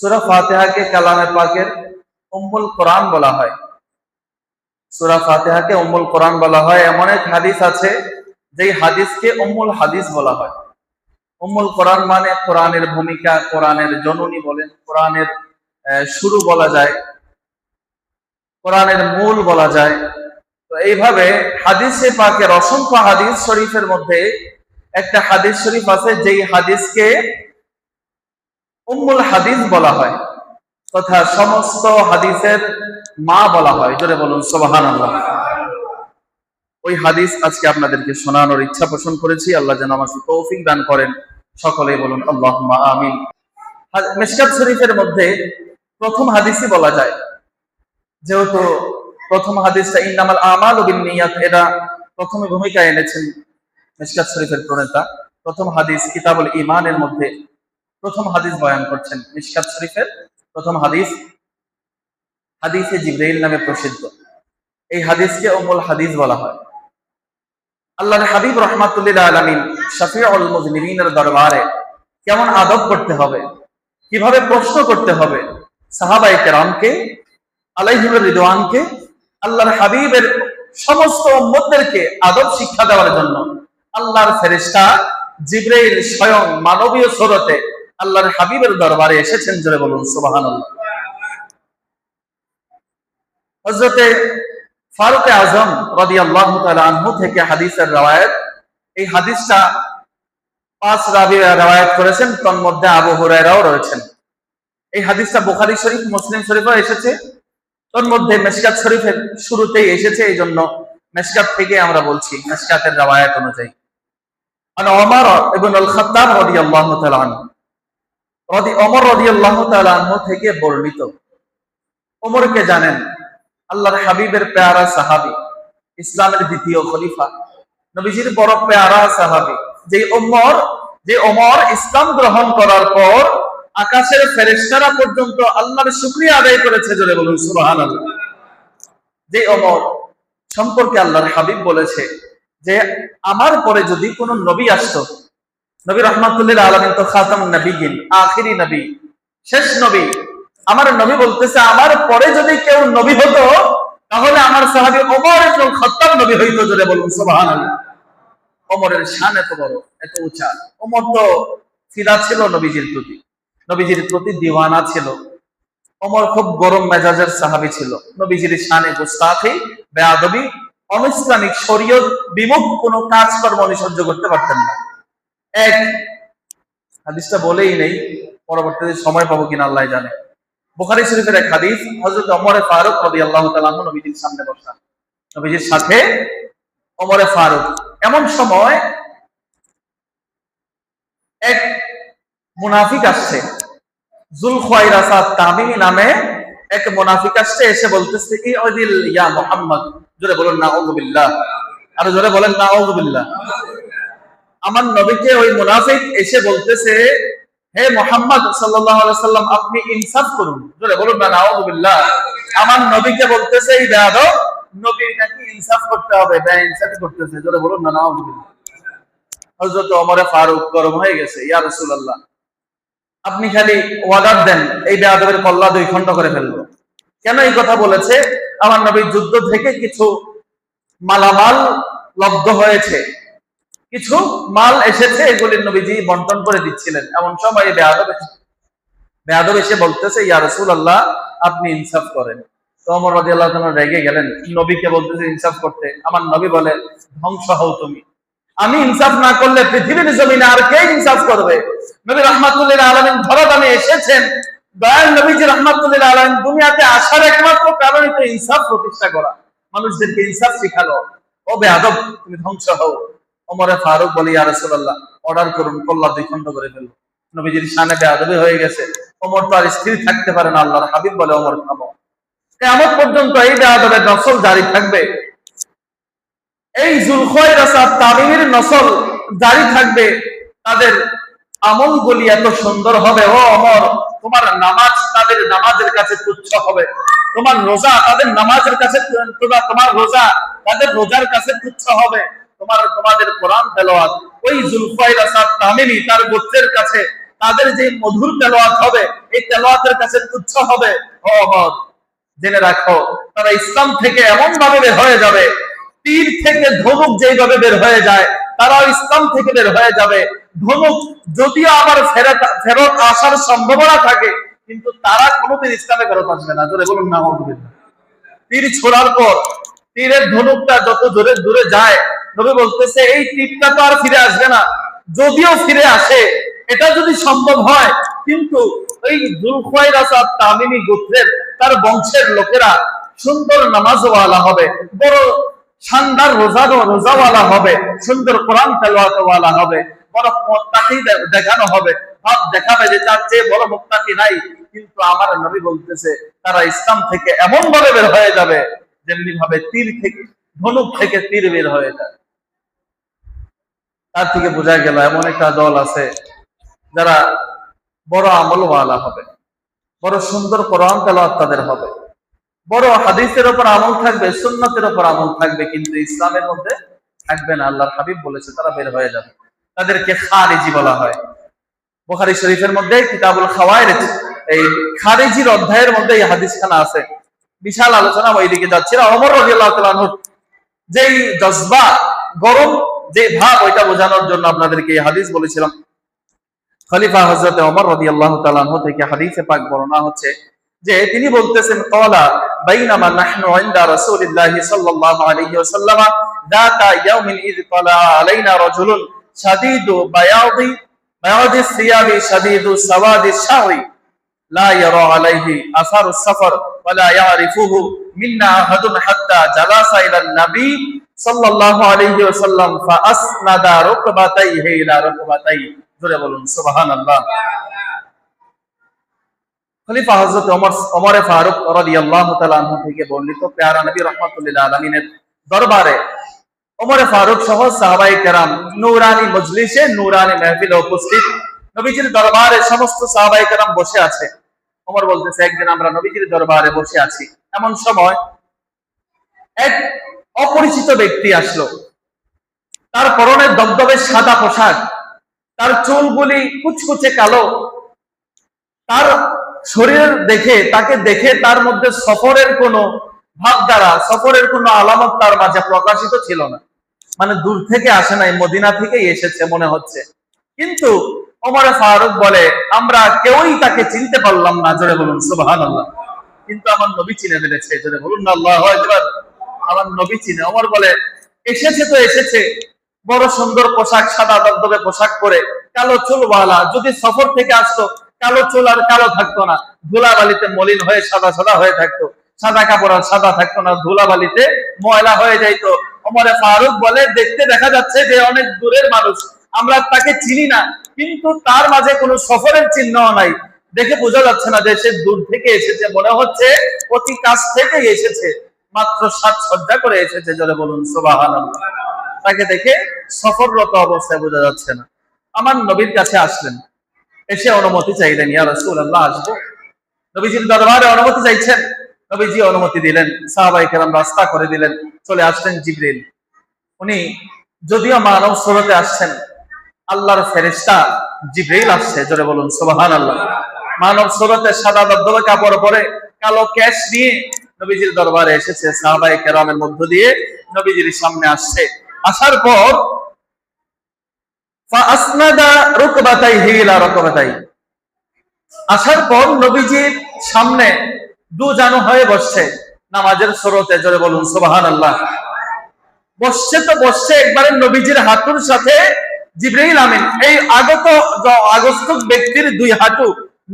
সুরা ফাতেহাকে কালামে পাকের উম্মুল কোরআন বলা হয়। সুরা ফাতেহাকে উম্মুল কোরআন বলা হয়। এমন এক হাদিস আছে, যেই হাদিসকে উম্মুল হাদিস বলা হয়। উম্মুল কোরআন মানে কোরআনের ভূমিকা, কোরআনের জননী বলেন, কোরআনের শুরু বলা যায়, কোরআনের মূল বলা যায়। তো এইভাবে হাদিসে পাকের অসংখ্য হাদিস শরীফের মধ্যে একটা হাদিস শরীফ আছে, যেই হাদিসকে উম্মুল হাদিস বলা হয়, তথা সমস্ত হাদিসের মা বলা হয়। জোরে বলুন সোবাহান ওই হাদিস আজকে আপনাদেরকে শোনানোর ইচ্ছা পোষণ করেছি। আল্লাহ যেন আমাকে তৌফিক দান করেন। সকলেই বলুন আল্লাহ আমিন। মিশকাত শরীফের মধ্যে প্রথম হাদিসই বলা যায়। যেহেতু প্রথম হাদিসটা ইন্নামাল আমাল ও বিন্নিয়াত, এরা প্রথমে ভূমিকা এনেছেন মিশকাত শরীফের প্রণেতা। প্রথম হাদিস কিতাবুল ইমানের মধ্যে প্রথম হাদিস বয়ান করছেন মিশকাত শরীফের প্রথম হাদিস, হাদিসে জিব্রাইল নামে প্রসিদ্ধ। এই হাদিসকে অমুল হাদিস বলা হয়। আল্লাহর হাবিব রহমাতুল্লিল আলমিন শাফিউল মুজনিমিনের দরবারে কেমন আদব করতে হবে, কীভাবে প্রশ্ন করতে হবে সাহাবাই কেরামকে, আলাইহিম রিদওয়ানকে, আল্লাহর হাবিবের সমস্ত উম্মতদেরকে আদব শিক্ষা দেওয়ার জন্য আল্লাহর ফেরেশতা জিব্রাইল স্বয়ং মানবীয় স্বরতে আল্লাহর হাবিবের দরবারে এসেছেন, জোরে বলুন ফারুক আজম রাদিয়াল্লাহু তাআলা আনহু থেকে হাদিসের এই হাদিসটা পাঁচ রাবি রওয়ায়াত করেছেন, তন্মধ্যে আবু হুরায়রাও রয়েছেন। এই হাদিসটা বুখারী শরীফ, মুসলিম শরীফেও এসেছে। তোর মধ্যে মেশকাত শরীফের শুরুতেই এসেছে এই জন্য মেশকাত থেকে আমরা বলছি, মেশকাতের রওয়ায়াত অনুযায়ী। ওমর ইবনে আল খাত্তাব রাদিয়াল্লাহু তাআলা আনহু। ওমর রাদিয়াল্লাহু তাআলা আনহু থেকে বর্ণিত। ওমরকে জানেন আল্লাহর হাবিবের পেয়ারা সাহাবী, ইসলামের দ্বিতীয় খলিফা। নবীজির বড় পেয়ারা সাহাবী। যে ওমর যে ওমর ইসলাম গ্রহণ করার পর আকাশের ফেরেশতারা পর্যন্ত আল্লাহর শুকরিয়া আদায় করেছে জোরে বলুন, সুবহানাল্লাহ। যে অমর সম্পর্কে আল্লাহর হাবিব বলেছে যে, আমার পরে যদি কোনো নবী আসতো নবী রহমাতুল্লাহ আলমিন তো খাতাম নবীন আখিরি নবী, শেষ নবী। আমার নবী বলতেছে, আমার পরে যদি কেউ নবী হতো, তাহলে আমার সাহাবী ওমর ইবনুল খাত্তাব নবী হইতো জোরে বলুন, সুবহানাল্লাহ। ওমরের শান এত বড়, এত উঁচা। ওমর তো ফিদা ছিল নবীজির প্রতি নবীজির প্রতি দিওয়ানা ছিল। ওমর খুব গরম মেজাজের সাহাবী ছিল। নবীজির শানে গুস্তাখি, বেয়াদবি, অনিসলামিক শরীয়ত, বিমুখ কোনো কাজকর্ম উনি করতে পারতেন না। এক। হাদিসটা বলেই নেই, পরবর্তীতে সময় পাবো কিনা আল্লাহ জানে। বুখারী শরীফের এক হাদিস, হযরত ওমরে ফারুক রাদিয়াল্লাহু তাআলা আনহু নবীজির সামনে বসা নবীজির সাথে ওমরে ফারুক। এমন সময় এক মুনাফিক আসছে। জুল খোয়াইরাসাদ তামিমি নামে এক মুনাফিক আসছে, এসে বলতেছে ইয়া মুহাম্মদ। জোরে বলুন না বিল্লাহ আর জোরে বলেন না বিল্লাহ আমার নবীকে ওই মুনাফিক এসে বলতেছে, হে মোহাম্মদ সাল্লাম আপনি ইনসাফ করুন। বলুন আমার নবীকে বলতেছে, এই বেয়াদব নবী নাকি ইনসাফ করতে হবে ইনসাফ করতেছে। জোরে বলুন, না গরম হয়ে গেছে আপনি খালি ওয়াদার দেন, এই বেয়াদবের কল্লা দুই খণ্ড করে ফেলব। কেন এই কথা বলেছে? আমার নবী যুদ্ধ থেকে কিছু মালামাল লব্ধ হয়েছে। কিছু মাল এসেছে, এগুলি নবীজি বন্টন করে দিচ্ছিলেন। এমন সময় বেয়াদব এসে- বলতেছে, ইয়া রাসূলুল্লাহ, আপনি ইনসাফ করেন। রাদিয়াল্লাহু তাআলা রেগে গেলেন। নবীকে বলতেছে, ইনসাফ করতে। আমার নবী বলে, ধ্বংস হও তুমি। আমি ইনসাফ না করলে পৃথিবীর জমিনে আর কে ইনসাফ করবে? নবী আলামিন এসেছেন। দয়াল নবীজি আলামিন দুনিয়াতে আসার একমাত্র কারণই তো ইনসাফ প্রতিষ্ঠা করা। মানুষদেরকে ইনসাফ শিখালো ও বেয়াদব, তুমি ধ্বংস হও। ওমরে ফারুক বলি, ইয়া রাসূলুল্লাহ, অর্ডার করুন, কল্লা দুই খণ্ড করে ফেলুন। নবীজির শানে বেয়াদবি হয়ে গেছে। ওমর তো আর স্থির থাকতে পারে না, আল্লাহর হাবিব বলে, ওমর, থামো। কেমন পর্যন্ত এই বেয়াদবের নসল জারি থাকবে। এই জুলখয় রাসাদ তামিমের নসল জারি থাকবে। তাদের আমল গুলি এত সুন্দর হবে, ও অমর তোমার নামাজ তাদের নামাজের কাছে তুচ্ছ হবে। তোমার রোজা তাদের নামাজের কাছে, তোমার রোজা তাদের রোজার কাছে তুচ্ছ হবে। তোমার, তোমাদের কোরআন তেলাওয়াত, ওই জুলফাই রাসাদ তামিমি তার গোত্রের কাছে, তাদের যে মধুর তেলোয়াত হবে, এই তেলোয়াতের কাছে তুচ্ছ হবে। জেনে রাখো, তারা ইসলাম থেকে এমন ভাবে বের হয়ে যাবে, তীর থেকে ধনুক যেইভাবে বের হয়ে যায়, তারাও ইসলাম থেকে বের হয়ে যাবে। ধনুক যদিও আবার ফেরত ফেরত আসার সম্ভাবনা থাকে, কিন্তু তারা কোনোদিন ইসলামে ফেরত আসবে না। জোরে বলুন না তীর ছোড়ার পর, তীরের ধনুকটা যত জোরে দূরে যায় নবী বলতেছে, এই তীরটা তো আর ফিরে আসবে না। যদিও ফিরে আসে, এটা যদি সম্ভব হয়, কিন্তু এই দুলখোয়াই রাসাদ তামিমি গোত্রের, তার বংশের লোকেরা সুন্দর নামাজওয়ালা হবে, বড় শানদার রোজারও রোজাওয়ালা হবে, সুন্দর কোরআন তেলাওয়াতওয়ালা হবে, বড় মুত্তাকি দেখানো হবে। ভাব দেখাবে যে তার চেয়ে বড় মুত্তাকি নাই। কিন্তু আমার নবী বলতেছে, তারা ইসলাম থেকে এমন ভাবে বের হয়ে যাবে যেমনি ভাবে তীর থেকে, ধনুক থেকে তীর বের হয়ে যায়। তার থেকে বোঝা গেল, এমন একটা দল আছে যারা বড় আমলওয়ালা হবে, বড় সুন্দর কোরআন তেলাওয়াত তাদের হবে। বড় হাদিসের উপর আমল থাকবে, সুন্নতের উপর আমল থাকবে, কিন্তু ইসলামের মধ্যে থাকবে না। আল্লাহর হাবিব বলেছে, তারা বের হয়ে যাবে। তাদেরকে খারিজি বলা হয়। বুখারী শরীফের মধ্যে, কিতাবুল খাওয়ায়ের এই খারিজির অধ্যায়ের মধ্যে এই হাদিসখানা আছে। বিশাল আলোচনা, ওইদিকে যাচ্ছে না। অমর রাদিয়াল্লাহু তাআলা যেই জজবা গরম যে ভাব ওইটা বোঝানোর জন্য আপনাদেরকে এই হাদিস বলেছিলাম খলিফা হজরত অমর রদি আল্লাহ তালাহ থেকে হাদিসে পাক বর্ণনা হচ্ছে যে তিনি বলতেছেন কলা بينما نحن عند رسول الله صلى الله عليه وسلم ذات يوم اذ طلع علينا رجل شديد বায়াদি بياض الثياب شديد سواد الشعر لا يرى عليه اثر السفر ولا يعرفه منا احد حتى جلس الى النبي সাল্লাল্লাহু আলাইহি ওয়াসাল্লাম, ফাআসনাদা রুকবাতাইহি ইলা রুকবাতাই জোরে বলুন, সুবহানাল্লাহ। খলিফা হযরত ওমর ওমর ফারুক রাদিয়াল্লাহু তাআলা আনহু থেকে বর্ণিত প্যারা নবী রাহমাতুল্লিল আলামিনের দরবারে ওমর ফারুক সহ সাহাবাই কেরাম নূরানি মজলিসে নূরানি মাহফিলে উপস্থিত। নবীজির দরবারে সমস্ত সাহাবাই কেরাম বসে আছে। ওমর বলতেছে, একদিন আমরা নবীজির দরবারে বসে আছি। এমন সময় এক অপরিচিত ব্যক্তি আসলো। তার পরনে দবদবে সাদা পোশাক, তার চুলগুলি কুচকুচে কালো। তার শরীর দেখে, তাকে দেখে তার মধ্যে সফরের কোনো ভাবধারা সফরের কোনো আলামত তার মাঝে প্রকাশিত ছিল না। মানে দূর থেকে আসে নাই, মদিনা থেকেই এসেছে মনে হচ্ছে। কিন্তু ওমরে ফারুক বলে, আমরা কেউই তাকে চিনতে পারলাম না। জোরে বলুন সুবহান কিন্তু আমার নবী চিনে ফেলেছে, জোরে বলুন না, আল্লাহ আকবার। আমার নবী চিনে। ওমর বলে, এসেছে তো এসেছে। বড় সুন্দর পোশাক, সাদা দবদবে পোশাক পরে। কালো চুলওয়ালা, যদি সফর থেকে আসতো, কালো চুল আর কালো থাকতো না। ধুলাবালিতে মলিন হয়ে সাদা সাদা হয়ে থাকতো। সাদা কাপড় আর সাদা থাকতো না। ধুলাবালিতে ময়লা হয়ে যাইতো। ওমরে ফারুক বলে, দেখতে দেখা যাচ্ছে যে অনেক দূরের মানুষ। আমরা তাকে চিনি না, কিন্তু তার মাঝে কোনো সফরের চিহ্ন নাই। দেখে বোঝা যাচ্ছে না যে সে দূর থেকে এসেছে। মনে হচ্ছে অতি কাছ থেকে এসেছে। মাত্র সাত সজ্জা করে এসেছে জলে বলুন সোবাহান তাকে দেখে সফররত অবস্থায় বোঝা যাচ্ছে না। আমার নবীর কাছে আসলেন। এসে অনুমতি চাইলেন, ইয়া রাসূলুল্লাহ, আসব। নবীজির দরবারে অনুমতি চাইছেন। নবীজি অনুমতি দিলেন সাহাবাই কেরাম রাস্তা করে দিলেন, চলে আসলেন জিবরিল। উনি, যদিও মানব স্বরূপে আসছেন, আল্লাহর ফেরেশতা জিবরিল আসছে, জোরে বলুন সোবাহান আল্লাহ মানব স্বরূপে সাদা দবদবে কাপড় পরে কালো ক্যাশ নিয়ে নবীজির দরবারে এসেছে সাহাবাই কেরামের মধ্য দিয়ে, নবীজির সামনে আসছে। আসার পর আসার পর নবীজির সামনে দু জানু হয়ে বসছে, নামাজের স্রোতে জোরে বলুন সুবাহান আল্লাহ বসছে তো বসছে, একবারে নবীজির হাঁটুর সাথে জিব্রাইল আমিন, এই আগত আগস্তুক ব্যক্তির দুই হাঁটু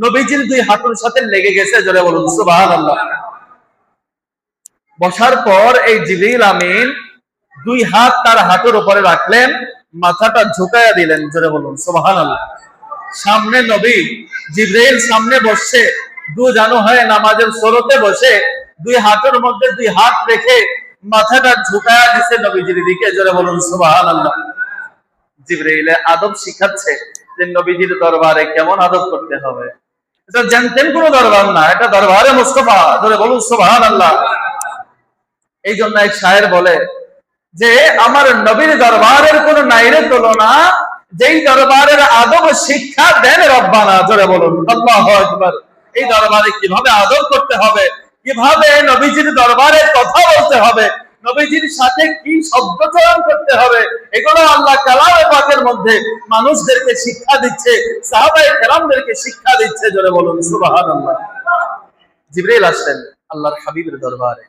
নবীজির দুই হাঁটুর সাথে লেগে গেছে, জোরে বলুন আল্লাহ বসার পর এই জিব্রাইল আমিন দুই হাত তার হাঁটুর উপরে রাখলেন, মাথাটা ঝুঁকাইয়া দিলেন, জোরে বলুন আল্লাহ সামনে নবী জিব্রাইল সামনে বসছে, দু জানু হয়ে নামাজের স্রোতে বসে দুই হাতের মধ্যে দুই হাত রেখে মাথাটা ঝুঁকায়া দিছে নবীজির দিকে জোরে বলুন, সুবহানাল্লাহ। জিব্রাইলে আদব শিখাচ্ছে যে নবীজির দরবারে কেমন আদব করতে হবে। এটা জানতেন কোন দরবার না, এটা দরবারে মুস্তফা, জোরে বলুন, সুবহানাল্লাহ। এই জন্য এক শায়ের বলে যে, আমার নবীর দরবারের কোন নাইরে তুলনা, যেই দরবারের আদব শিক্ষা দেন রব্বানা, জোরে বলুন এই দরবারে কীভাবে আদব করতে হবে? কীভাবে নবীজির দরবারে কথা বলতে হবে? নবীজির সাথে কি শব্দচয়ন করতে হবে? এগুলো আল্লাহ কালামে পাকের মধ্যে মানুষদেরকে শিক্ষা দিচ্ছে, সাহাবায়ে কেরামদেরকে শিক্ষা দিচ্ছে, জোরে বলুন, সুবহানাল্লাহ। জিবরাইল আসলেন আল্লাহর হাবিবের দরবারে।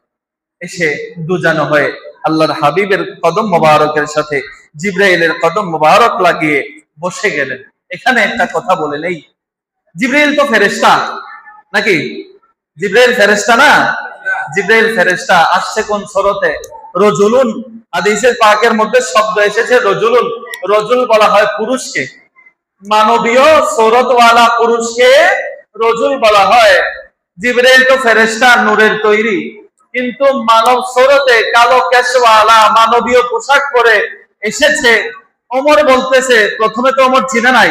এসে দুজানো হয়ে। আল্লাহর হাবিবের কদম মোবারকের সাথে জিব্রাইলের কদম মোবারক লাগিয়ে বসে গেলেন। এখানে একটা কথা বলে নেই। জিব্রাইল তো ফেরেশতা নাকি? জিব্রাইল ফেরেশতা না? জিব্রাইল ফেরেশতা আসছে কোন সরতে? রজুলুন। হাদিসের পাকের মধ্যে শব্দ এসেছে রজুলুন। রজুল বলা হয় পুরুষকে। মানবীয় সরতওয়ালা পুরুষকে রজুল বলা হয়। জিব্রাইল তো ফেরেশতা নূরের তৈরি। কিন্তু মানব স্বরতে কালো কেশওয়ালা মানবীয় পোশাক পরে এসেছে। ওমর বলতেছে, প্রথমে তো ওমর চিনে নাই,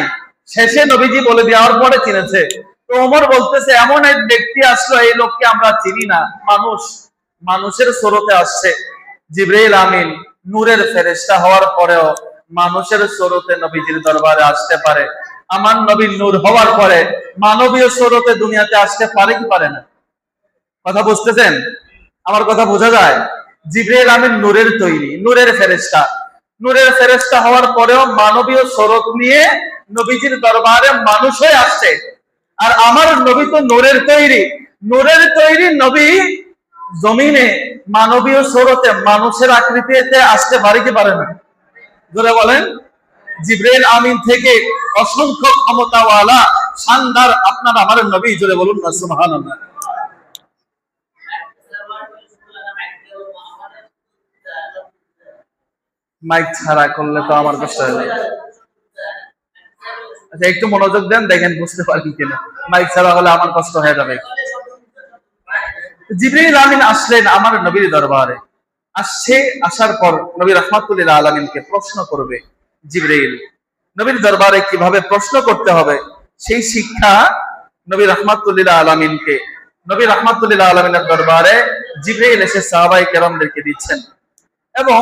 শেষে নবীজি বলে দেওয়ার পরে চিনেছে। তো ওমর বলতেছে, এমন এক ব্যক্তি আসলো, এই লোককে আমরা চিনি না, মানুষ, মানুষের স্রোতে আসছে। জিব্রাইল আমিন, নূরের ফেরেশতা হওয়ার পরেও মানুষের স্রোতে নবীজির দরবারে আসতে পারে। আমার নবীর নূর হওয়ার পরে মানবীয় স্রোতে দুনিয়াতে আসতে পারে কি পারে না? কথা বুঝতেছেন? আমার কথা বোঝা যায়? জিব্রাইল আমিন নূরের তৈরি, নূরের ফেরেশতা। নূরের ফেরেশতা হওয়ার পরেও মানবীয় স্বরূপ নিয়ে নবীজির দরবারে মানুষ হয়ে আসছে। আর আমার নবী তো নূরের তৈরি। নূরের তৈরি নবী জমিনে মানবীয় স্বরূপে মানুষের আকৃতিতে আসতে পারে কি পারে না? জোরে বলেন। জিব্রাইল আমিন থেকে অসংখ্য ক্ষমতাওয়ালা, শানদার আপনার আমার নবী। জোরে বলুন না, সুবহানাল্লাহ। মাইক ছাড়া করলে তো আমার কষ্ট হয়ে যাবে আচ্ছা একটু মনোযোগ দেন, দেখেন বুঝতে পারবেন কিনা। মাইক ছাড়া হলে আমার কষ্ট হয়ে যাবে। জিবরিল আমিন আসলেন আমার নবীর দরবারে। আসছে, আসার পর নবী রহমাতুল্লাহ আলমিনকে প্রশ্ন করবে জিবরিল নবীর দরবারে কীভাবে প্রশ্ন করতে হবে? সেই শিক্ষা নবী রহমাতুল্লাহ আলমিনকে, নবী রহমাতুল্লাহ আলমিনের দরবারে জিবরিল এসে সাহাবাই কেরামদেরকে দিচ্ছেন। এবং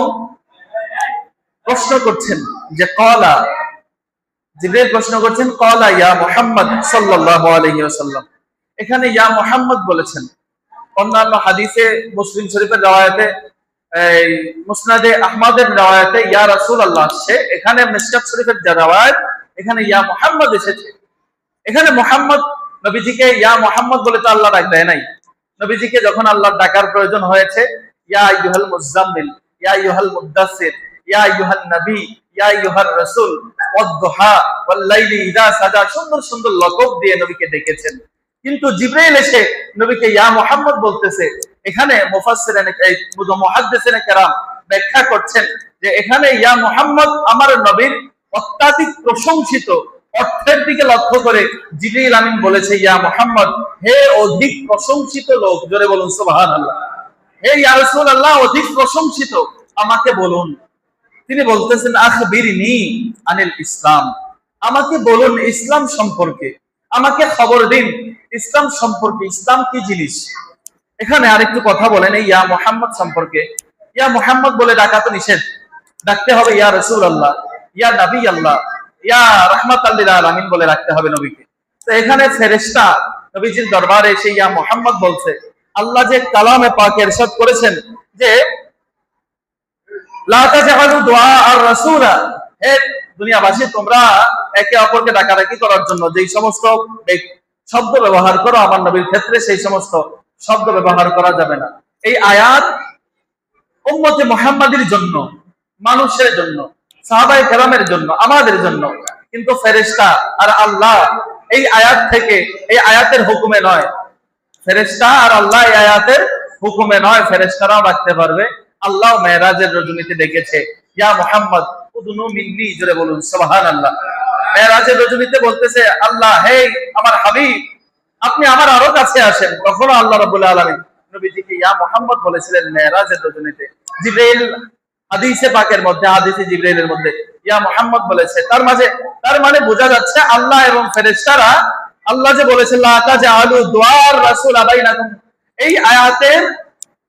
প্রশ্ন করছেন যে কলা, জিব্রাইল প্রশ্ন করছেন, কলা ইয়া মুহাম্মদ সাল্লাল্লাহু আলাইহি ওয়াসাল্লাম। এখানে ইয়া মুহাম্মদ বলেছেন। অন্যান্য হাদিসে মুসলিম শরীফের রওয়ায়াতে, এই মুসনাদে আহমদের রওয়ায়াতে ইয়া রাসূলুল্লাহ আসছে এখানে মিশকাত শরীফের যে রওয়ায়াত, এখানে ইয়া মুহাম্মদ এসেছে। এখানে মুহাম্মদ নবীজিকে ইয়া মুহাম্মদ বলে তো আল্লাহ ডাক দেয় নাই। নবীজিকে যখন আল্লাহ ডাকার প্রয়োজন হয়েছে, ইয়া আইয়ুহাল মুজাম্মিল ইয়া আইয়ুহাল মুদ্দাসসির আমার নবীর অত্যাধিক প্রশংসিত অর্থের দিকে লক্ষ্য করে জিব্রাইল আমিন বলেছে, ইয়া মুহাম্মদ, হে অধিক প্রশংসিত লোক, জোরে বলুন সুবহানাল্লাহ, হে ইয়া অধিক প্রশংসিত আমাকে বলুন। তিনি বলতেছেন, আখবিরনি আনিল ইসলাম। আমাকে বলুন ইসলাম সম্পর্কে। আমাকে খবর দিন, ইসলাম সম্পর্কে। ইসলাম কি জিনিস? এখানে আরেকটু কথা বলেন ইয়া মোহাম্মদ সম্পর্কে। ইয়া মোহাম্মদ বলে ডাকা তো নিষেধ। ডাকতে হবে, ইয়া রসুল আল্লাহ ইয়া নবী আল্লাহ ইয়া রহমত আল্লিল আলমিন বলে রাখতে হবে নবীকে। তো এখানে ফেরেশতা নবীজির দরবারে এসে ইয়া মোহাম্মদ বলছে, আল্লাহ যে কালামে পাক এরশাদ করেছেন যে লা তাজআলু দুআ আর রাসূলা হে জন্য মানুষের জন্য, সাহাবায়ে কেরামের জন্য, আমাদের জন্য। কিন্তু ফেরেশতা আর আল্লাহ এই আয়াত থেকে, এই আয়াতের হুকুমে নয়। ফেরেশতা আর আল্লাহ এই আয়াতের হুকুমে নয়। ফেরেশতারাও রাখতে পারবে। আল্লাহ মেরাজের রজনীতে ডেকেছে। ইয়া মুহাম্মদ মিন্নি, জোরে বলুন, সুবহানাল্লাহ। মেরাজের রজনীতে বলতেছে, আল্লাহ হে আমার হাবিব, আপনি আমার আরও কাছে আসেন। কখনো আল্লাহ নবীজিকে ইয়া মুহাম্মদ বলেছিলেন মেরাজের রজনীতে। হাদিসে পাকের মধ্যে, হাদিসে মধ্যে ইয়া মুহাম্মদ বলেছে। তার মাঝে, তার মানে বোঝা যাচ্ছে আল্লাহ এবং ফেরেশতারা আল্লাহ যে বলেছে, লা তাজআলু দুআর রাসূল আবাইনাকুম এই আয়াতের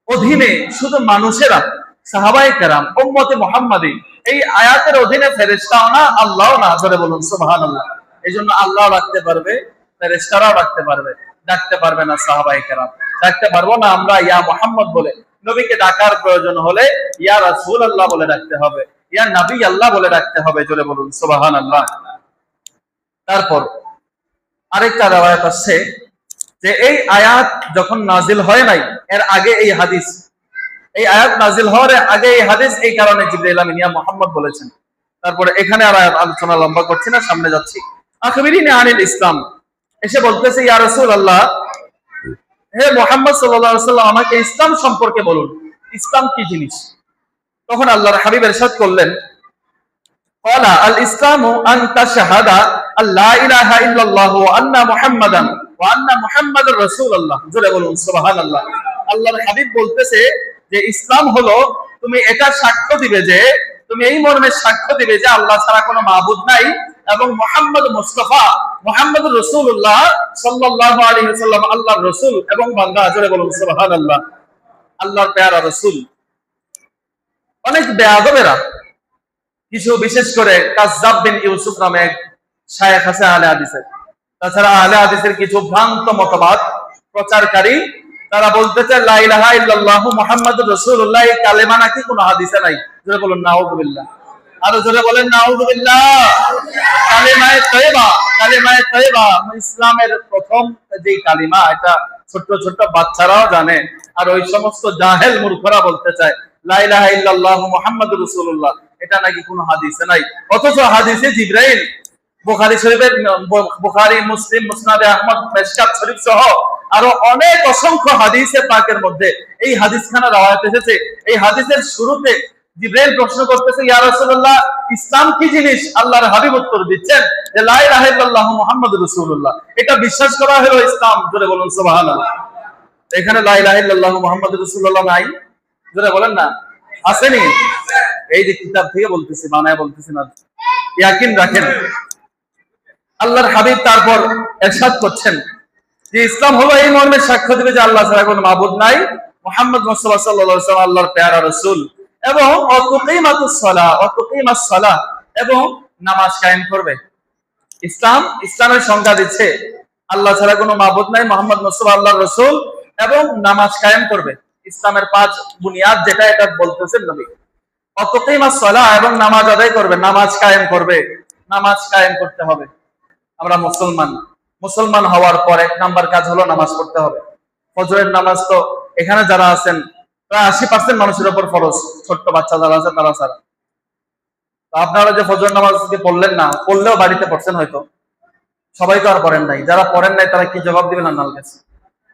অধীনে শুধু মানুষেরা সাহাবাই কেরাম, উম্মতে মোহাম্মদী, এই আয়াতের অধীনে ফেরেস্তাও না আল্লাহ না। ধরে বলুন সুবহান আল্লাহ এই জন্য আল্লাহ রাখতে পারবে ফেরেস্তারাও রাখতে পারবে, ডাকতে পারবে না সাহাবাই কেরাম। ডাকতে পারব না আমরা, ইয়া মোহাম্মদ বলে। নবীকে ডাকার প্রয়োজন হলে ইয়া রাসূল আল্লাহ বলে ডাকতে হবে, ইয়া নাবি আল্লাহ বলে ডাকতে হবে, জোরে বলুন সুবহান আল্লাহ তারপর আরেকটা রেওয়ায়াত আছে যে, এই আয়াত যখন নাজিল হয় নাই এর আগে এই হাদিস এই আয়াত নাজিল হওয়ার আগে এই হাদিস এই কারণে জিবরাইল আমিন ইয়া মুহাম্মদ বলেছেন তারপরে এখানে আর আয়াত আলোচনা লম্বা করছি না সামনে যাচ্ছি আখবিরিনে আনিল ইসলাম এসে বলতেছে ইয়া রাসূলুল্লাহ হে মোহাম্মদ সাল্লাল্লাহু আলাইহি সাল্লাম আমাকে ইসলাম সম্পর্কে বলুন ইসলাম কি জিনিস তখন আল্লাহর হাবিব এরশাদ করলেন قال الاسلام ان تشهد ان لا اله الا الله وان محمدا وان محمد رسول الله জোরে বলুন সুবহানাল্লাহ আল্লাহর হাবিব বলতেছে যে, ইসলাম হলো তুমি এটা সাক্ষ্য দিবে যে, তুমি এই মর্মে সাক্ষ্য দিবে যে, আল্লাহ ছাড়া কোনো মাবুদ নাই এবং মোহাম্মদ মুস্তাফা, মোহাম্মদ রসুল্লাহ সাল্লাল্লাহু আলাইহি ওয়াসাল্লাম আল্লাহর রাসূল এবং বান্দা জোরে বলুন, সুবহানাল্লাহ, আল্লাহর পেয়ারা রাসূল। অনেক বেয়াদবেরা, কিছু বিশেষ করে কাজ্জাব বিন ইউসুফ নামে এক শায়েখ আলে তাছাড়া আলে হাদিসের কিছু ভ্রান্ত মতবাদ প্রচারকারী তারা বলতে চায় লা ইলাহা ইল্লাল্লাহ হাদিসে নাই। বলুন আরও জোরে বলেন ইসলামের প্রথম যে কালিমা, এটা বাচ্চারাও জানে। আর ওই সমস্ত জাহেল মূর্খরা বলতে চায়, লা ইলাহা ইল্লাল্লাহ মুহাম্মাদুর রাসূলুল্লাহ। এটা নাকি কোনো হাদিসে নাই। অথচ হাদিসে জিব্রাইল, বুখারী শরীফের, বুখারী, মুসলিম, মুসনাদে আহমদ শরীফ সহ আরও অনেক অসংখ্য হাদিসে পাকের মধ্যে এই হাদিসখানা রাওয়ায়াত এসেছে। এই হাদিসের শুরুতে জিব্রাইল প্রশ্ন করতেছে, ইয়া রাসূলুল্লাহ, ইসলাম কি জিনিস আল্লাহর হাবিব উত্তর দিচ্ছেন? যে, লা ইলাহা ইল্লাল্লাহ মুহাম্মাদুর রাসূলুল্লাহ। এটা বিশ্বাস করা হলো ইসলাম, জোরে বলুন, সুবহানাল্লাহ। এখানে লা ইলাহা ইল্লাল্লাহ মুহাম্মাদুর রাসূলুল্লাহ নাই, জোরে বলেন না। আসেনি? এই যে কিতাব থেকে বলতেছি, বানায় বলতেছি না। ইয়াকিন রাখেন। আল্লাহর হাবিব তারপর এরশাদ করছেন। যে ইসলাম হলো এই মর্মে সাক্ষ্য দিবে যে আল্লাহ ছাড়া কোনো মাবুদ নাই। মোহাম্মদ মুস্তাফা আলাইহি আল্লাহর পেয়ারা রাসূল। এবং অতুকিমাতুস সালাহ, অতুকিমাস সালাহ, এবং নামাজ কায়েম করবে। ইসলাম, ইসলামের সংজ্ঞা দিচ্ছে, আল্লাহ ছাড়া কোনো মাবুদ নাই, মোহাম্মদ মুস্তাফা আল্লাহর রাসূল, এবং নামাজ কায়েম করবে। ইসলামের পাঁচ বুনিয়াদ যেটা এটা বলতেছেন নবী। অতকিমাস সালাহ এবং নামাজ আদায় করবে, নামাজ কায়েম করবে, নামাজ কায়েম করতে হবে। আমরা মুসলমান। মুসলমান হওয়ার পর এক নাম্বার কাজ হলো নামাজ পড়তে হবে। ফজরের নামাজ তো এখানে যারা আছেন, প্রায় আশি পার্সেন্ট মানুষের উপর ফরজ, ছোট্ট বাচ্চা যারা আছে তারা ছাড়া। আপনারা যে ফজর নামাজ পড়লেন না, পড়লেও বাড়িতে পড়ছেন হয়তো। সবাই তো আর পড়েন নাই। যারা পড়েন নাই, তারা কি জবাব দিবেন আল্লাহর কাছে?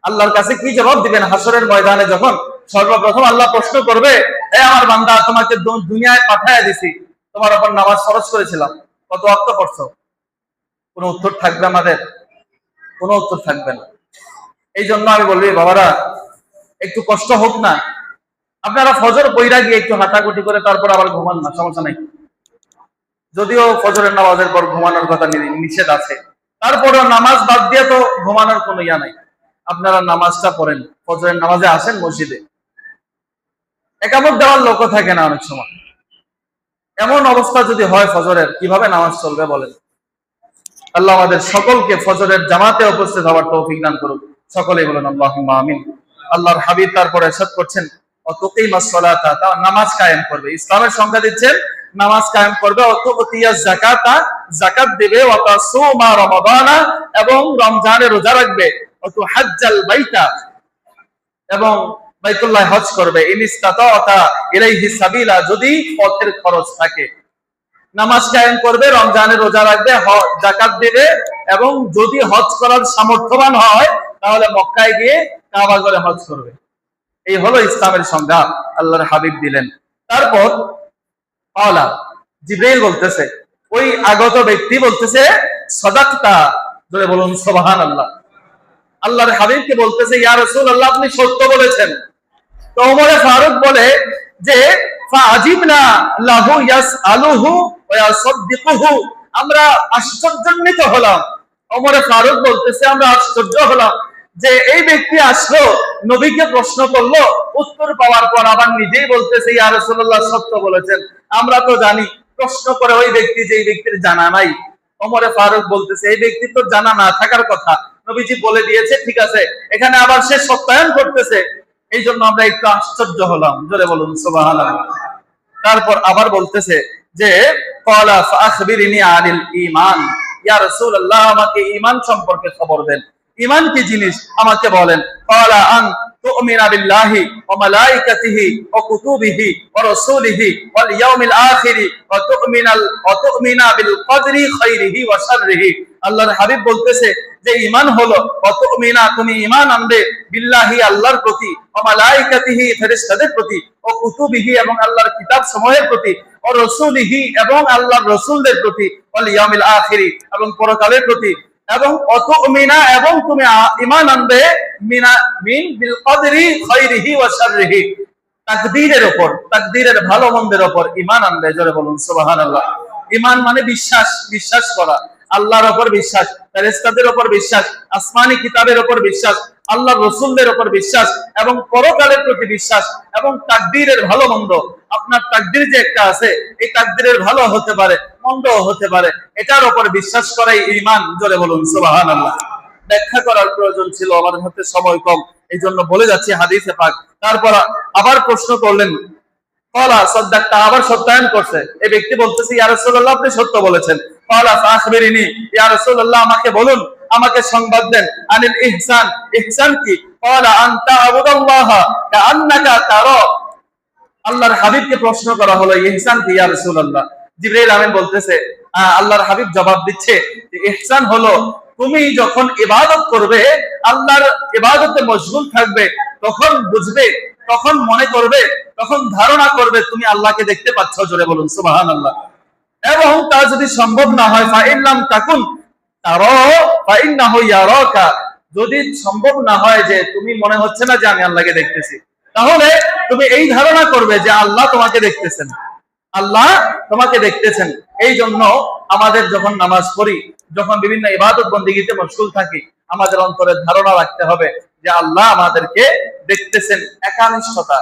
আল্লাহর কাছে কি জবাব দিবেন? হাসরের ময়দানে যখন সর্বপ্রথম আল্লাহ প্রশ্ন করবে, এ আমার বান্দা, তোমাকে দুনিয়ায় পাঠায় দিছি। তোমার উপর নামাজ ফরজ করেছিলাম। কত অর্থ পড়ছো? কোনো উত্তর থাকবে আমাদের। কোনো উত্তর থাকবে না। এই জন্য আমি বলবি বাবারা, একটু কষ্ট হোক না। আপনারা ফজর বইরা গিয়ে একটু হাঁটাকুটি করে তারপর আবার ঘুমান না, সমস্যা নাই। যদিও ফজরের নামাজের পর ঘুমানোর কথা নিষেধ আছে। তারপরেও নামাজ বাদ দিয়ে তো ঘুমানোর কোনো ইয়া নাই। আপনারা নামাজটা পড়েন। ফজরের নামাজে আসেন মসজিদে। একামত দেওয়ার লোকও থাকে না অনেক সময়। এমন অবস্থা যদি হয় ফজরের, কীভাবে নামাজ চলবে বলেন? আল্লাহ আমাদের সকলকে ফজরের জামাতে উপস্থিত হওয়ার তৌফিক দান করুক। সকলেই বলেন আল্লাহ আমিন। আল্লাহর হাবিব তারপরে এরশাদ করছেন। নামাজ কায়েম করবে। ইসলামের সংজ্ঞা দিচ্ছেন, নামাজ কায়েম করবে। দেবে। রমাদানা। এবং রমজানে রোজা রাখবে। অত হাজ্জাল বাইতা। এবং বাইতুল্লাহ হজ করবে। যদি পথের খরচ থাকে। নামাজ কায়েম করবে রমজানের রোজা রাখবে জাকাত দেবে এবং যদি হজ করার সামর্থ্যবান হয়, তাহলে মক্কায় গিয়ে কাবা করে হজ করবে। এই হলো ইসলামের সংজ্ঞা, আল্লাহর হাবিব দিলেন। তারপর পাওলা জিব্রাইল বলতেছে, ওই আগত ব্যক্তি বলতেছে, সদাকতা ধরে বলুন সোবাহান আল্লাহ আল্লাহর হাবিবকে বলতেছে, ইয়া রাসূল আল্লাহ আপনি সত্য বলেছেন। তো ওমরে ফারুক বলে যে ফাজিবনা লাহু ইয়াসআলুহু ওয়া ইয়াসাদদিকুহু। আমরা আশ্চর্যান্বিত হলাম। ওমরে ফারুক বলতেছে, আমরা আশ্চর্য হলাম যে এই ব্যক্তি আসলো, নবীকে প্রশ্ন করল, উত্তর পাওয়ার পর আবার নিজেই বলতেছে, ইয়া রাসূলুল্লাহ, সত্য বলেছেন। আমরা তো জানি, প্রশ্ন করে ওই ব্যক্তি যে ব্যক্তির জানা নাই। ফারুক বলতেছে, এই ব্যক্তি তো জানা না থাকার কথা। নবীজি বলে দিয়েছে, ঠিক আছে, এখানে আবার সে সত্যায়ন করতেছে। এই জন্য আমরা একটু আশ্চর্য হলাম। জোরে বলুন তারপর আবার বলতেছে যে আমাকে ঈমান সম্পর্কে খবর দেন। ঈমান কি জিনিস? আমাকে বলেন, কলা আন তুমিনা বিল্লাহি ওয়া মালাইকাতিহি ওয়া কুতুবিহি ওয়া বিল কদরি খাইরিহি আল্লাহর হাবিব বলতেছে যে ঈমান হলো ওয়া তুমিনা তুমি ঈমান আনবে বিল্লাহি, আল্লাহর প্রতি, ওয়া মালাইকাতিহি, ফেরেশতাদের প্রতি, ও কুতুবিহি এবং আল্লাহর কিতাব সমূহের প্রতি, ও রসুলিহি এবং আল্লাহর রসুলদের প্রতি, ওয়াল ইয়াউমিল আখিরি এবং পরকালের প্রতি, এবং অত মিনা এবং তুমি ঈমান আনবে মিনা মিন বিল কদরি খাইরিহি ওয়া শাররিহি। তাকদীরের উপর তাকদীরের ভালো মন্দের উপর ইমান আনবে, জোরে বলুন, সুবহানাল্লাহ। ইমান মানে বিশ্বাস বিশ্বাস করা। আল্লাহর উপর বিশ্বাস, ফেরেশতাদের উপর বিশ্বাস, আসমানি কিতাবের উপর বিশ্বাস, আল্লাহর রসুলদের উপর বিশ্বাস এবং পরকালের প্রতি বিশ্বাস এবং তাকদীরের ভালো মন্দ। আপনার তাকদীর যে একটা আছে, এই তাকদীরের ভালো হতে পারে মন্দ হতে পারে। এটার উপর বিশ্বাস করাই ঈমান, জোরে বলুন, সুবহানাল্লাহ। ব্যাখ্যা করার প্রয়োজন ছিল আমার হাতে সময় কম এই জন্য বলে যাচ্ছি হাদিসে পাক। তারপর আবার প্রশ্ন করলেন, কলা, সদ্দাকটা আবার সত্যায়ন করছে। এই ব্যক্তি বলতেছে, ইয়া রাসূলুল্লাহ, আপনি সত্য বলেছেন। আমাকে বলুন, আমাকে সংবাদ দেন। আনিল ইহসান ইহসান কি? আল্লাহর হাবিবকে প্রশ্ন করা হলো, ইহসান কি ইয়া রাসূলুল্লাহ? জিবরাইল আমিন বলতেছে আল্লাহর হাবিব জবাব দিচ্ছে ইহসান হলো, তুমি যখন ইবাদত করবে, আল্লাহর ইবাদতে মশগুল থাকবে, তখন বুঝবে, তখন মনে করবে, তখন ধারণা করবে, তুমি আল্লাহকে দেখতে পাচ্ছ, জোরে বলুন, সুবহানাল্লাহ। এবং তা যদি সম্ভব না হয় ফাইল্লাম তাকুন তারাও ফাইন্নাহু ইয়ারাকা। যদি সম্ভব না হয় যে তুমি মনে হচ্ছে না যে আমি আল্লাহকে দেখতেছি, তাহলে তুমি এই ধারণা করবে যে আল্লাহ তোমাকে দেখতেছেন। আল্লাহ তোমাকে দেখতেছেন। এই জন্য আমাদের যখন নামাজ পড়ি, যখন বিভিন্ন ইবাদত বন্দিগিতে মশগুল থাকি, আমাদের অন্তরের ধারণা রাখতে হবে যে আল্লাহ আমাদেরকে দেখতেছেন, একানিষ্ঠতা।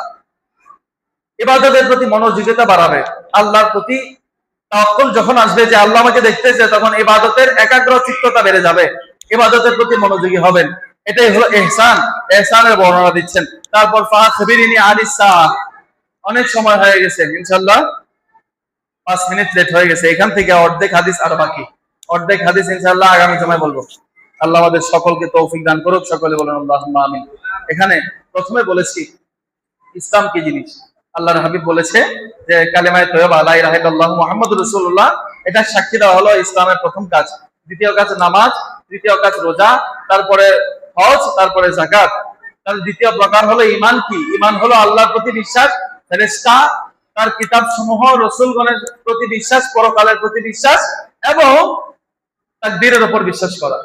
ইবাদতের প্রতি মনোযোগিতা বাড়াবে, আল্লাহর প্রতি তাওয়াক্কুল যখন আসবে যে আল্লাহ আমাকে দেখতেছে, তখন ইবাদতের একাগ্র চিত্ততা বেড়ে যাবে। ইবাদতের প্রতি মনোযোগী হবেন। এটাই হলো এহসান এহসানের বর্ণনা দিচ্ছেন। তারপর ফাহবিরিনি আলিসা অনেক সময় হয়ে গেছে, ইনশাআল্লাহ। পাঁচ মিনিট লেট হয়ে গেছে। এখান থেকে অর্ধেক হাদিস আর বাকি। অর্ধেক হাদিস ইনশাল্লাহ আগামী সময় বলব। আল্লাহ আমাদের সকলকে তৌফিক দান করুক। সকলে বলেন, আল্লাহুম্মা আমিন। এখানে প্রথমে বলেছি, ইসলাম কি জিনিস? আল্লাহর হাবিব বলেছে যে, কালেমায়ে তয়্যবা লা ইলাহা ইল্লাল্লাহু মুহাম্মাদুর রাসূলুল্লাহ। এটা সাক্ষী দেওয়া হলো ইসলামের প্রথম কাজ। দ্বিতীয় কাজ নামাজ, তৃতীয় কাজ রোজা, তারপরে হজ, তারপরে যাকাত। তার দ্বিতীয় প্রকার হলো ঈমান কি? ঈমান হলো আল্লাহর প্রতি বিশ্বাস, ফেরেশতা, তার কিতাব সমূহ রসুলগণের প্রতি বিশ্বাস, পরকালের প্রতি বিশ্বাস এবং তাকদীরের উপর বিশ্বাস করা।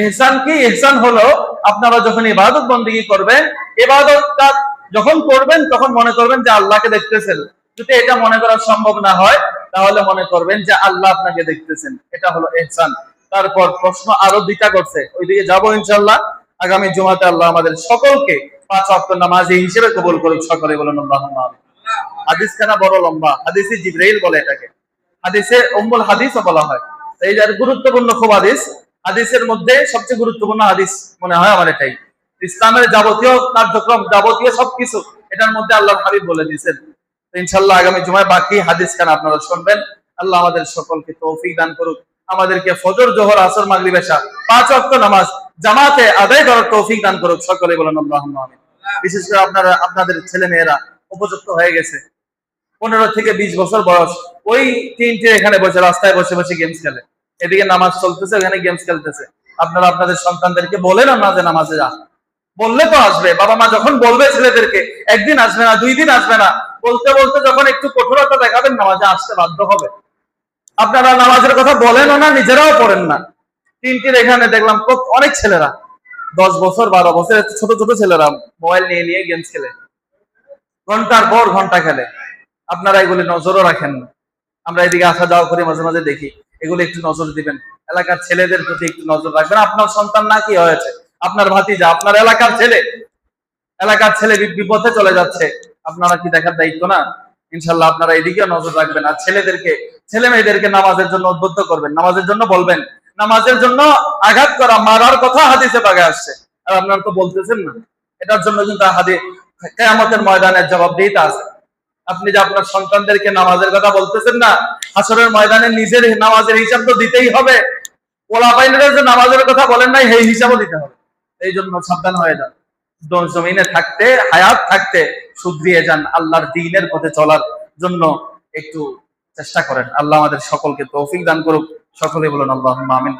ইহসান কি? ইহসান হলো আপনারা যখন ইবাদত বন্দিগি করবেন, ইবাদতটা যখন করবেন, তখন মনে করবেন যে আল্লাহকে দেখতেছেন। যদি এটা মনে করা সম্ভব না হয়, তাহলে মনে করবেন যে আল্লাহ আপনাকে দেখতেছেন। এটা হলো ইহসান তারপর প্রশ্ন আরও দুইটা করছে। ওইদিকে যাব ইনশাল্লাহ আগামী জুমাতে আল্লাহ আমাদের সকলকে পাঁচ ওয়াক্ত নামাজি হিসেবে কবুল করুক। সকলে বলেন আমিন। হাদিস খানা বড় লম্বা। হাদিসে জিব্রাইল বলে এটাকে। হাদিসে উম্মুল হাদিসও বলা হয়। এই যে গুরুত্বপূর্ণ খুব হাদিস। হাদিসের মধ্যে সবচেয়ে গুরুত্বপূর্ণ হাদিস মনে হয় আমার এটাই। ইসলামের যাবতীয় কার্যক্রম, যাবতীয় সবকিছু এটার মধ্যে আল্লাহ হাবিব বলে দিয়েছেন। ইনশাল্লাহ আগামী জুমায় বাকি হাদিস খান আপনারা শুনবেন? আল্লাহ আমাদের সকলকে তৌফিক দান করুক। আমাদেরকে ফজর, জোহর, আসর, মাগরিব, এশা, পাঁচ ওয়াক্ত নামাজ জামাতে আদায় করার তৌফিক দান করুক সকলে বলেন আমিন। বিশেষ করে আপনারা, আপনাদের ছেলে মেয়েরা উপযুক্ত হয়ে গেছে। পনেরো থেকে বিশ বছর বয়স, ওই তিনটে এখানে বসে, রাস্তায় বসে বসে গেমস খেলে। এদিকে নামাজ চলতেছে, ওখানে গেমস খেলতেছে। আপনারা আপনাদের সন্তানদেরকে বলেন না যে নামাজে যা বললে তো আসবে। বাবা মা যখন বলবে ছেলেদেরকে, একদিন আসবে না, দুই দিন আসবে না, বলতে বলতে যখন একটু কঠোরতা দেখাবেন, নামাজে আসতে বাধ্য হবে। আপনারা নামাজের কথা বলেন না, নিজেরাও পড়েন না। তিনটির এখানে দেখলাম অনেক ছেলেরা। দশ বছর, বারো বছর ছোট ছোট ছেলেরা মোবাইল নিয়ে নিয়ে গেমস খেলে। ঘণ্টার পর ঘণ্টা খেলে। আপনারা এগুলি নজরও রাখেন না। আমরা এদিকে আসা যাওয়া করি, মাঝে মাঝে দেখি। এগুলো একটু নজর দিবেন। এলাকার ছেলেদের প্রতি একটু নজর রাখবেন। আপনার সন্তান না কি হয়েছে? আপনার ভাতিজা, আপনার এলাকার ছেলে। এলাকার ছেলে বিপথে চলে যাচ্ছে। আপনারা কি দেখার দায়িত্ব না? ইনশাল্লাহ আপনারা এদিকে নজর রাখবেন আর ছেলেদেরকে, ছেলে মেয়েদেরকে নামাজের জন্য উদ্বুদ্ধ করবেন। নামাজের জন্য বলবেন, নামাজের জন্য আঘাত করা, মারার কথা হাদিসে বাগে আসছে। আর আপনারা তো বলতেছেন না। এটার জন্য কিন্তু হাদি কেয়ামতের ময়দানের জবাব দিতে আছে। আপনি যে আপনার সন্তানদেরকে নামাজের কথা বলতেছেন না হাসরের ময়দানে নিজের নামাজের হিসাব তো দিতেই হবে। ওলা পাইনের যে নামাজের কথা বলেন নাই, সেই হিসাবও দিতে হবে। এই জন্য সাবধান হয়ে যান। জমিনে থাকতে, হায়াত থাকতে শুধরিয়ে যান আল্লাহর দিনের পথে চলার জন্য একটু চেষ্টা করেন। আল্লাহ আমাদের সকলকে তৌফিক দান করুক। সকলে বলুন আল্লাহ আমিন।